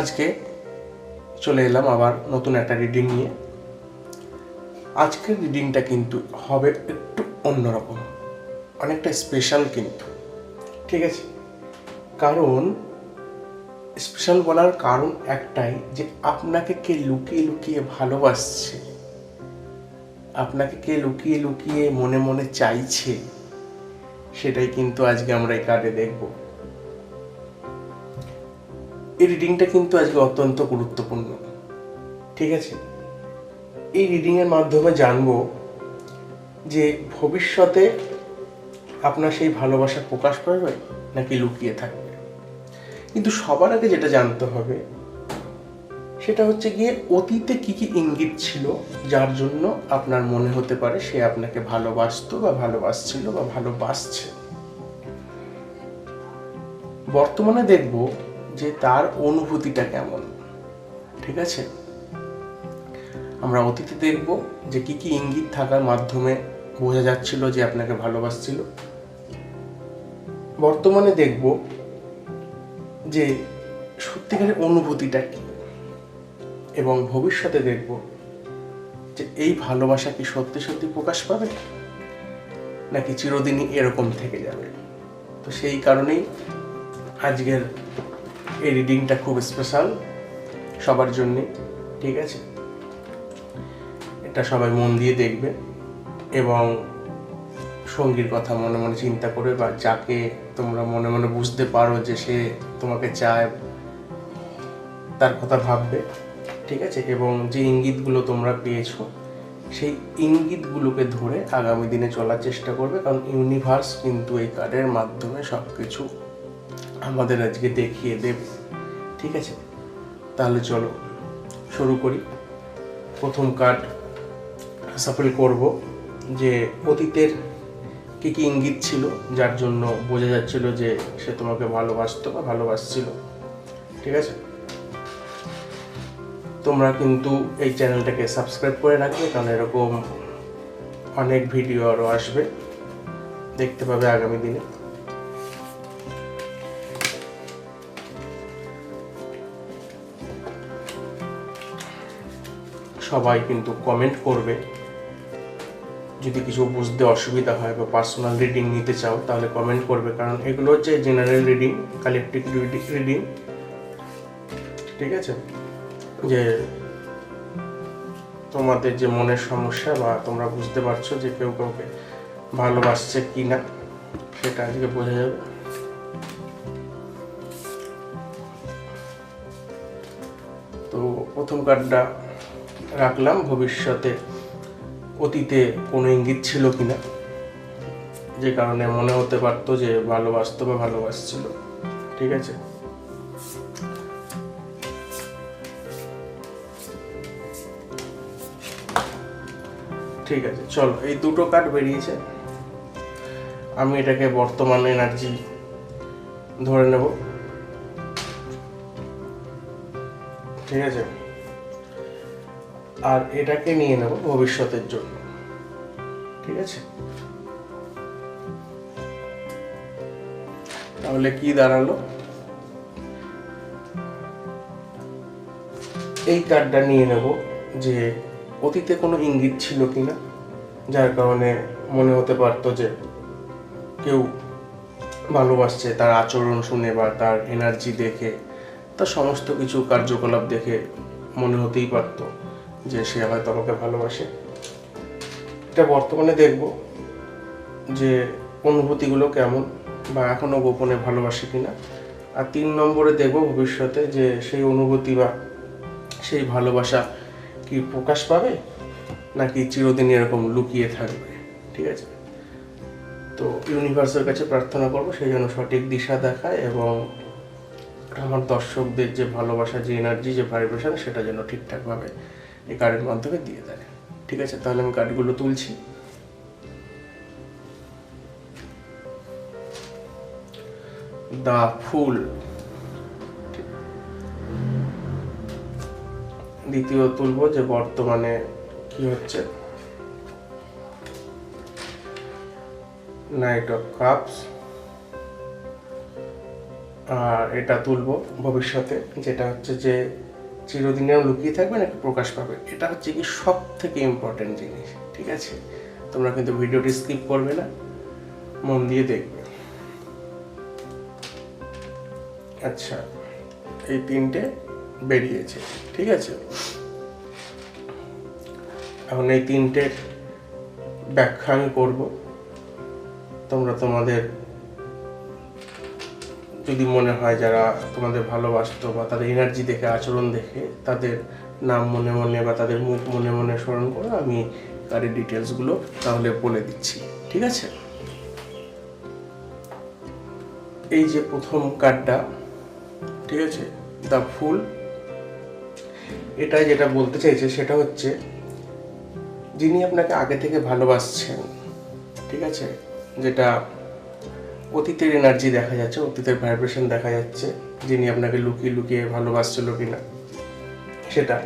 আজকে চলে এলাম আবার নতুন একটা রিডিং নিয়ে। আজকের রিডিংটা কিন্তু হবে একটু অন্যরকম, অনেকটা স্পেশাল কিন্তু, ঠিক আছে? কারণ স্পেশাল বলার কারণ একটাই যে আপনাকে কে লুকিয়ে লুকিয়ে ভালোবাসছে, আপনাকে কে লুকিয়ে লুকিয়ে মনে মনে চাইছে, সেটাই কিন্তু আজকে আমরা এই কার্ডে দেখব। এই রিডিংটা কিন্তু আজকে অত্যন্ত গুরুত্বপূর্ণ। ঠিক আছে? এই রিডিংয়ের মাধ্যমে জানব যে ভবিষ্যতে আপনার সেই ভালোবাসা প্রকাশ পাবে নাকি লুকিয়ে থাকবে? কিন্তু সবার আগে যেটা জানতে হবে, সেটা হচ্ছে গিয়ে অতীতে কি কি ইঙ্গিত ছিল যার জন্য আপনার মনে হতে পারে সে আপনাকে ভালোবাসতো বা ভালোবাসছিল বা ভালোবাসছে? বর্তমানে দেখব যে তার অনুভূতিটা কেমন, ঠিক আছে? আমরা অতীতে দেখব যে কি কি ইঙ্গিত থাকার মাধ্যমে বোঝা যাচ্ছিল যে আপনাকে ভালোবাসছিল। বর্তমানে দেখব যে সত্যিকারের অনুভূতিটা কি এবং ভবিষ্যতে দেখব যে এই ভালোবাসা কি সত্যি সত্যি প্রকাশ পাবে নাকি চিরদিনই এরকম থেকে যাবে। তো সেই কারণেই আজকের এই রিডিংটা খুব স্পেশাল সবার জন্যে, ঠিক আছে? এটা সবাই মন দিয়ে দেখবে এবং সঙ্গীর কথা মনে মনে চিন্তা করে বা যাকে তোমরা মনে মনে বুঝতে পারো যে সে তোমাকে চায়, তার কথা ভাববে, ঠিক আছে? এবং যে ইঙ্গিতগুলো তোমরা পেয়েছ, সেই ইঙ্গিতগুলোকে ধরে আগামী দিনে চলার চেষ্টা করবে, কারণ ইউনিভার্স কিন্তু এই কার্ডের মাধ্যমে সব কিছু আমাদের আজকে দেখিয়ে দেব। ঠিক আছে? তাহলে চলো, শুরু করি। প্রথম কার্ড সাফল করব যে অতীতের কী কী ইঙ্গিত ছিল, যার জন্য বোঝা যাচ্ছিল যে সে তোমাকে ভালোবাসতো বা ভালোবাসছিল। ঠিক আছে? তোমরা কিন্তু এই চ্যানেলটাকে সাবস্ক্রাইব করে রাখবে, কারণ এরকম অনেক ভিডিও আরও আসবে। দেখতে পাবে আগামী দিনে। সবাই কিন্তু কমেন্ট করবে। যদি কিছু বুঝতে অসুবিধা হয় বা পার্সোনাল রিডিং নিতে চাও, তাহলে কমেন্ট করবে। কারণ এগুলো হচ্ছে জেনারেল রিডিং কালেকটিভ রিডিং ঠিক আছে? যে তোমাদের যে মনের সমস্যা বা তোমরা বুঝতে পারছ যে কেউ কাউকে ভালোবাসছে কি না সেটা আজকে বোঝা যাবে। তো প্রথম কার্ডটা রাখলাম, ভবিষ্যতে অতীতে কোনো ইঙ্গিত ছিল কি না যে কারণে মনে হতে পারতো যে ভালোবাসতো বা ভালোবাসছিল। ঠিক আছে? ঠিক আছে, চলো, এই দুটো কার্ড বেরিয়েছে। আমি এটাকে বর্তমান এনার্জি ধরে নেব। ঠিক আছে? আর এটাকে নিয়ে নেব ভবিষ্যতের জন্য। ঠিক আছে? তাহলে কি দাঁড়াল? এই কার্ডটা নিয়ে নেব যে অতীতে কোনো ইঙ্গিত ছিল কিনা, যার কারণে মনে হতে পারতো যে কেউ ভালোবাসছে, তার আচরণ শুনে বা তার এনার্জি দেখে তার সমস্ত কিছু কার্যকলাপ দেখে মনে হতেই পারতো। যে সে হয়তো আমাকে ভালোবাসে। এটা বর্তমানে দেখব যে অনুভূতিগুলো কেমন বা এখনও গোপনে ভালোবাসে কিনা। আর তিন নম্বরে দেখব ভবিষ্যতে যে সেই অনুভূতি বা সেই ভালোবাসা কি প্রকাশ পাবে নাকি চিরদিন এরকম লুকিয়ে থাকবে, ঠিক আছে? তো ইউনিভার্সের কাছে প্রার্থনা করব সেই জন্য সঠিক দিশা দেখায় এবং আমার দর্শকদের যে ভালোবাসা, যে এনার্জি যে ভাইব্রেশন সেটা যেন ঠিকঠাকভাবে এই কার্ডের মাধ্যমে দিয়ে দেয়। ঠিক আছে? তাহলে আমি কার্ডগুলো তুলছি। দা ফুল। দ্বিতীয় তুলবো যে বর্তমানে কি হচ্ছে? নাইট অফ কাপস আর এটা তুলবো ভবিষ্যতে, যেটা হচ্ছে যে চিরদিনেও লুকিয়ে থাকবে নাকি প্রকাশ পাবে? এটা হচ্ছে কি সব থেকে ইম্পর্টেন্ট জিনিস, ঠিক আছে? তোমরা কিন্তু ভিডিওটি স্কিপ করবে না, মন দিয়ে দেখবে। আচ্ছা এই তিনটে বেরিয়েছে, ঠিক আছে? এখন এই তিনটে ব্যাখ্যা আমি করব। তোমরা তোমাদের যদি মনে হয় যারা তোমাদের ভালোবাসতো বা তাদের এনার্জি দেখে, আচরণ দেখে, তাদের নাম মনে মনে বা তাদের মুখ মনে মনে স্মরণ করে আমি কারের ডিটেলসগুলো তাহলে বলে দিচ্ছি, ঠিক আছে? এই যে প্রথম কার্ডটা ঠিক আছে? দ্য ফুল এটাই যেটা বলতে চাইছে সেটা হচ্ছে যিনি আপনাকে আগে থেকে ভালোবাসছেন, ঠিক আছে? যেটা অতীতের এনার্জি দেখা যাচ্ছে, অতীতের ভাইব্রেশন দেখা যাচ্ছে, যিনি আপনাকে লুকিয়ে লুকিয়ে ভালোবাসছিল কিনা। সেটা,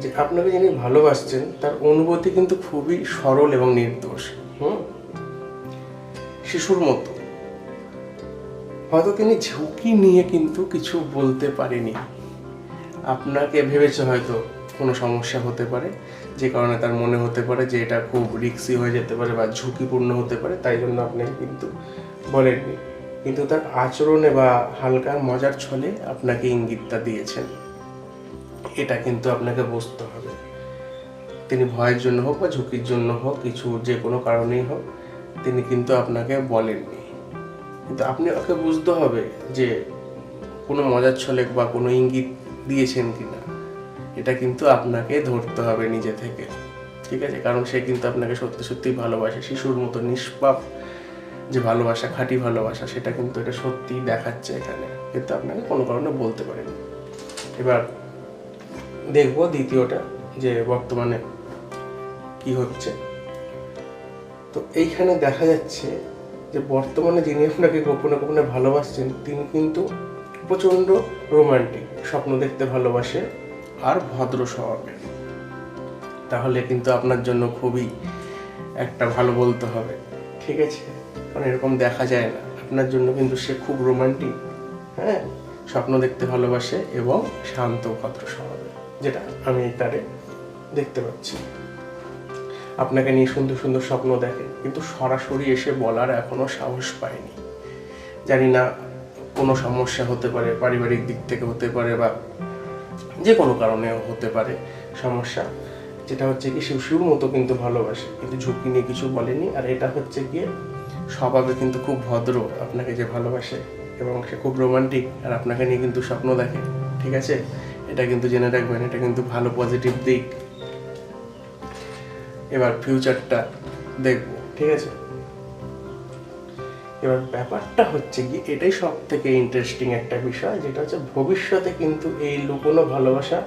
যে আপনাকে যিনি ভালোবাসছেন, তার অনুভূতি কিন্তু খুবই সরল এবং নির্দোষ, হুম? শিশুর মতো। হয়তো তিনি ঝুঁকি নিয়ে কিন্তু কিছু বলতে পারেনি। আপনাকে ভেবেছে হয়তো কোনো সমস্যা হতে পারে, যে কারণে তার মনে হতে পারে যে এটা খুব রিক্সি হয়ে যেতে পারে বা ঝুঁকিপূর্ণ হতে পারে, তাই জন্য আপনি কিন্তু বলেননি। কিন্তু তার আচরণে বা হালকা মজার ছলে আপনাকে ইঙ্গিতটা দিয়েছেন। এটা কিন্তু আপনাকে বুঝতে হবে। তিনি ভয়ের জন্য হোক বা ঝুঁকির জন্য হোক, কিছু যে কোনো কারণেই হোক, তিনি কিন্তু আপনাকে বলেননি। কিন্তু আপনি ওকে বুঝতে হবে যে কোনো মজার ছলে বা কোনো ইঙ্গিত দিয়েছেন কিনা। এটা কিন্তু আপনাকে ধরতে হবে নিজে থেকে। ঠিক আছে? কারণ সে কিন্তু আপনাকে সত্যি সত্যি ভালোবাসে। শিশুর মতো নিষ্পাপ যে ভালোবাসা, খাঁটি ভালোবাসা, সেটা কিন্তু এটা সত্যি দেখাচ্ছে এখানে। কিন্তু আপনাকে কোনো কারণে বলতে পারেনি। এবার দেখব দ্বিতীয়টা, যে বর্তমানে কি হচ্ছে। তো এইখানে দেখা যাচ্ছে যে বর্তমানে যিনি আপনাকে গোপনে গোপনে ভালোবাসছেন, তিনি কিন্তু প্রচণ্ড রোমান্টিক, স্বপ্ন দেখতে ভালোবাসে আর ভদ্র স্বভাবের। তাহলে কিন্তু আপনার জন্য খুবই একটা ভালো বলতে হবে। ঠিক আছে? কারণ এরকম দেখা যায় না। আপনার জন্য কিন্তু সে খুব রোমান্টিক হ্যাঁ? স্বপ্ন দেখতে ভালোবাসে এবং শান্ত ভদ্র স্বভাবের যেটা আমি তারে দেখতে পাচ্ছি। আপনাকে নিয়ে সুন্দর সুন্দর স্বপ্ন দেখে, কিন্তু সরাসরি এসে বলার এখনও সাহস পায়নি জানি না কোনো সমস্যা হতে পারে, পারিবারিক দিক থেকে হতে পারে বা যে কোনো কারণেও হতে পারে সমস্যা। যেটা হচ্ছে কি শিশুর মতো কিন্তু ভালোবাসে, কিন্তু ঝুঁকি নিয়ে কিছু বলেনি। আর এটা হচ্ছে গিয়ে স্বভাবে কিন্তু খুব ভদ্র, আপনাকে যে ভালোবাসে এবং সে খুব রোমান্টিক আর আপনাকে নিয়ে কিন্তু স্বপ্ন দেখে, ঠিক আছে? এটা কিন্তু জেনে রাখবেন, এটা কিন্তু ভালো পজিটিভ দিক। এবার ফিউচারটা দেখব, ঠিক আছে? এবার ব্যাপারটা হচ্ছে কি, এটাই সব থেকে ইন্টারেস্টিং একটা বিষয়, যেটা হচ্ছে ভবিষ্যতে কিন্তু এই লুকোনো ভালোবাসা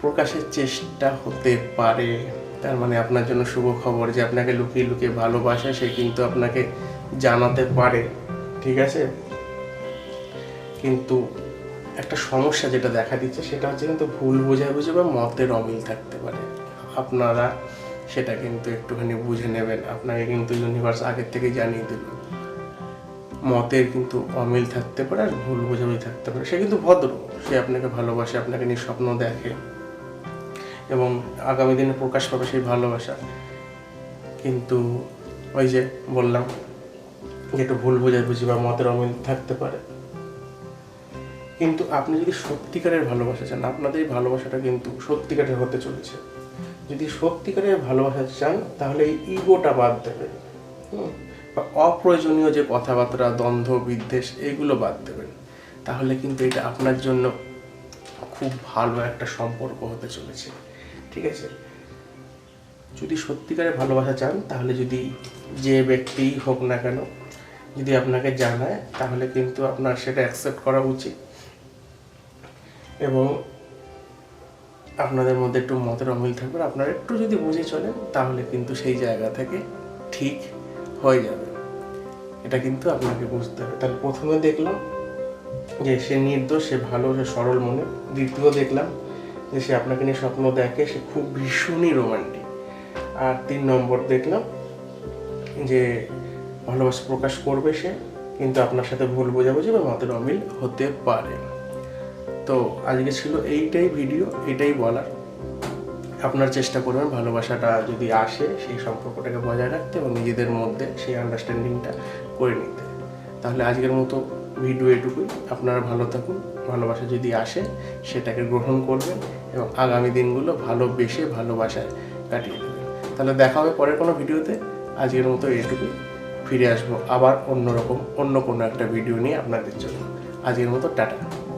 প্রকাশের চেষ্টা হতে পারে। তার মানে আপনার জন্য শুভ খবর যে আপনাকে লুকিয়ে লুকিয়ে ভালোবাসে, সে কিন্তু আপনাকে জানাতে পারে, ঠিক আছে? কিন্তু একটা সমস্যা যেটা দেখা দিচ্ছে সেটা হচ্ছে কিন্তু ভুল বোঝাবুঝি বা মতের অমিল থাকতে পারে। আপনারা সেটা কিন্তু একটুখানি বুঝে নেবেন। আপনাকে কিন্তু ইউনিভার্স আগের থেকে জানিয়ে দিল। মতের কিন্তু অমিল থাকতে পারে আর ভুল বোঝাবুঝি থাকতে পারে। সে কিন্তু ভদ্র, সে আপনাকে ভালোবাসে, আপনাকে নিয়ে স্বপ্ন দেখে। এবং আগামী দিনে প্রকাশ পাবে সেই ভালোবাসা। কিন্তু ওই যে বললাম একটু ভুল বোঝাবুঝি বা মতের অমিল থাকতে পারে। কিন্তু আপনি যদি সত্যিকারের ভালোবাসা চান, আপনাদের ভালোবাসাটা কিন্তু সত্যিকারের হতে চলেছে। যদি সত্যিকারের ভালোবাসা চান, তাহলে এই ইগোটা বাদ দেবে। বা অপ্রয়োজনীয় যে কথাবার্তা, দ্বন্দ্ব, বিদ্বেষ, এগুলো বাদ দেবেন। তাহলে কিন্তু এটা আপনার জন্য খুব ভালো একটা সম্পর্ক হতে চলেছে। ঠিক আছে? যদি সত্যিকারে ভালোবাসা চান, তাহলে যদি যে ব্যক্তিই হোক না কেন, যদি আপনাকে জানায়, তাহলে কিন্তু আপনার সেটা অ্যাকসেপ্ট করা উচিত। এবং আপনাদের মধ্যে একটু মতের অমিল থাকবে আপনারা একটু যদি বুঝে চলেন, তাহলে কিন্তু সেই জায়গা থেকে ঠিক হয়ে যাবে। এটা কিন্তু আপনাকে বুঝতে হবে। তাহলে প্রথমে দেখলাম যে সে নির্দোষ, সে ভালো, সে সরল মনে দ্বিতীয় দেখলাম যে সে আপনাকে নিয়ে স্বপ্ন দেখে, সে খুব ভীষণই রোমান্টিক আর তিন নম্বর দেখলাম যে ভালোবাসা প্রকাশ করবে সে, কিন্তু আপনার সাথে ভুল বোঝাবুঝি বা মতের অমিল হতে পারে। তো আজকে ছিল এইটাই ভিডিও এটাই বলার। আপনার চেষ্টা করবেন ভালোবাসাটা যদি আসে, সেই সম্পর্কটাকে বজায় রাখতে এবং নিজেদের মধ্যে সেই আন্ডারস্ট্যান্ডিংটা করে নিতে। তাহলে আজকের মতো ভিডিও এটুকুই। আপনারা ভালো থাকুন, ভালোবাসা যদি আসে, সেটাকে গ্রহণ করবেন এবং আগামী দিনগুলো ভালোবেসে ভালোবাসায় কাটিয়ে দেবেন। তাহলে দেখা হবে পরের কোনো ভিডিওতে। আজকের মতো এটুকুই। ফিরে আসব আবার অন্যরকম, অন্য কোনো একটা ভিডিও নিয়ে আপনাদের জন্য। আজকের মতো টাটা।